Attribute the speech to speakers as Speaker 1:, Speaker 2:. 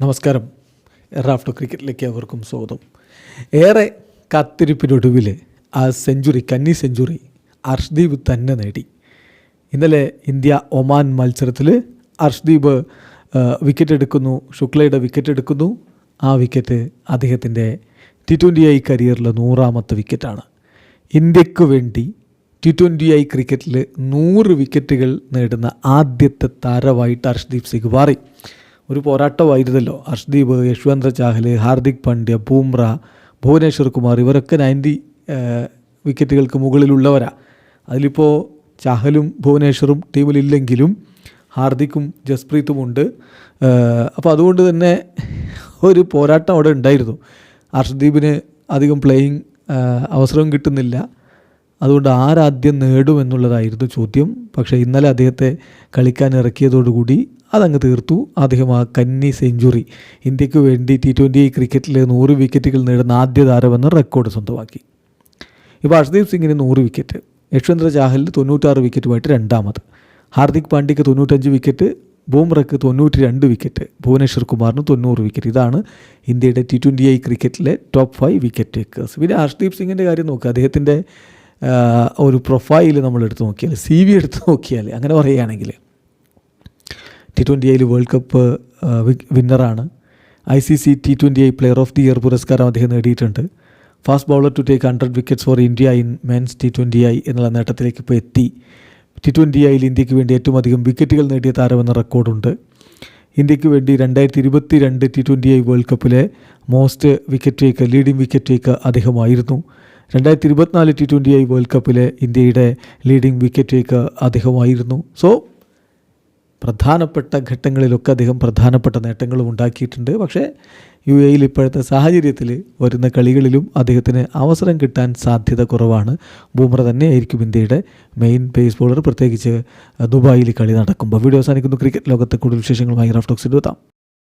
Speaker 1: നമസ്കാരം. എറാഫ്റ്റോ ക്രിക്കറ്റിലേക്ക് അവർക്കും സ്വാഗതം. ഏറെ കാത്തിരിപ്പിനൊടുവിൽ ആ സെഞ്ചുറി കന്നി സെഞ്ചുറി അർഷ്ദീപ് തന്നെ നേടി. ഇന്നലെ ഇന്ത്യ ഒമാൻ മത്സരത്തിൽ അർഷ്ദീപ് വിക്കറ്റ് എടുക്കുന്നു ശുക്ലയുടെ വിക്കറ്റ് എടുക്കുന്നു ആ വിക്കറ്റ് അദ്ദേഹത്തിന്റെ ടി ട്വന്റി ഐ കരിയറിലെ നൂറാമത്തെ വിക്കറ്റാണ്. ഇന്ത്യയ്ക്ക് വേണ്ടി ടി ട്വന്റി ഐ ക്രിക്കറ്റിൽ നൂറ് വിക്കറ്റുകൾ നേടുന്ന ആദ്യത്തെ താരമായിട്ട് അർഷ്ദീപ് സിംഗ് മാറി. ഒരു പോരാട്ടമായിരുന്നല്ലോ. അർഷ്ദീപ് യശ്വന്ത്ര ചാഹൽ ഹാർദിക് പാണ്ഡ്യ ബൂംറ ഭുവനേശ്വർ കുമാർ ഇവരൊക്കെ നയന്റി വിക്കറ്റുകൾക്ക് മുകളിലുള്ളവരാ. അതിലിപ്പോൾ ചാഹലും ഭുവനേശ്വറും ടീമിലില്ലെങ്കിലും ഹാർദിക്കും ജസ്പ്രീത്തും ഉണ്ട് അപ്പോൾ അതുകൊണ്ട് തന്നെ ഒരു പോരാട്ടം അവിടെ ഉണ്ടായിരുന്നു. അർഷ്ദീപിന് അധികം പ്ലേയിങ് അവസരം കിട്ടുന്നില്ല. അതുകൊണ്ട് ആരാദ്യം നേടും എന്നുള്ളതായിരുന്നു ചോദ്യം. പക്ഷേ ഇന്നലെ അദ്ദേഹത്തെ കളിക്കാൻ ഇറക്കിയതോടുകൂടി അതങ്ങ് തീർത്തു. അദ്ദേഹം ആ കന്നി സെഞ്ചുറി ഇന്ത്യയ്ക്ക് വേണ്ടി ടി ട്വന്റി ക്രിക്കറ്റിൽ നൂറ് വിക്കറ്റുകൾ നേടുന്ന ആദ്യ താരമെന്ന റെക്കോർഡ് സ്വന്തമാക്കി. ഇപ്പോൾ ഹർഷ്ദീപ് സിംഗിന് നൂറ് വിക്കറ്റ് യശ്വന്ദ്ര ചാഹലിന് തൊണ്ണൂറ്റാറ് വിക്കറ്റുമായിട്ട് രണ്ടാമത്. ഹാർദിക് പാണ്ഡ്യയ്ക്ക് തൊണ്ണൂറ്റഞ്ച് വിക്കറ്റ് ബൂംറയ്ക്ക് തൊണ്ണൂറ്റി രണ്ട് വിക്കറ്റ് ഭുവനേശ്വർ കുമാറിന് തൊണ്ണൂറ് വിക്കറ്റ്. ഇതാണ് ഇന്ത്യയുടെ ടി ട്വന്റി ഐ ക്രിക്കറ്റിലെ ടോപ്പ് ഫൈവ് വിക്കറ്റ് ടേക്കേഴ്സ് പിന്നെ ഹർഷ്ദീപ് സിംഗിന്റെ കാര്യം നോക്കുക അദ്ദേഹത്തിന്റെ ഒരു പ്രൊഫൈൽ നമ്മൾ എടുത്തു നോക്കിയാൽ സി വി എടുത്ത് നോക്കിയാൽ അങ്ങനെ പറയുകയാണെങ്കിൽ ടി ട്വന്റി ഐയിൽ world cup വിന്നറാണ് I C C T twenty I player of the year പുരസ്കാരം അദ്ദേഹം നേടിയിട്ടുണ്ട്. Fast bowler to take hundred wickets for India in men's T twenty I എന്നുള്ള നേട്ടത്തിലേക്ക് ഇപ്പോൾ എത്തി. ടി ട്വന്റി ഐയിൽ ഇന്ത്യയ്ക്ക് വേണ്ടി ഏറ്റവും അധികം വിക്കറ്റുകൾ നേടിയ താരമെന്ന റെക്കോർഡുണ്ട്. ഇന്ത്യയ്ക്ക് വേണ്ടി രണ്ടായിരത്തി ഇരുപത്തി രണ്ട് T twenty I world കപ്പിലെ most wicket take leading wicket take അദ്ദേഹമായിരുന്നു. രണ്ടായിരത്തി ഇരുപത്തിനാല് ടി ട്വന്റി ഐ വേൾഡ് കപ്പിലെ ഇന്ത്യയുടെ ലീഡിംഗ് വിക്കറ്റ് ടേക്ക് അദ്ദേഹമായിരുന്നു. സോ പ്രധാനപ്പെട്ട ഘട്ടങ്ങളിലൊക്കെ അദ്ദേഹം പ്രധാനപ്പെട്ട നേട്ടങ്ങളും ഉണ്ടാക്കിയിട്ടുണ്ട്. പക്ഷേ യു എയിൽ ഇപ്പോഴത്തെ സാഹചര്യത്തിൽ വരുന്ന കളികളിലും അദ്ദേഹത്തിന് അവസരം കിട്ടാൻ സാധ്യത കുറവാണ്. ബൂമ്ര തന്നെയായിരിക്കും ഇന്ത്യയുടെ മെയിൻ പേസ് ബോളർ പ്രത്യേകിച്ച് ദുബായിൽ കളി നടക്കുമ്പോൾ. വീഡിയോ അവസാനിക്കുന്നു. ക്രിക്കറ്റ് ലോകത്തെ കൂടുതൽ വിശേഷങ്ങളുമായി റഫ്റ്റോക്സിൽ എത്താം.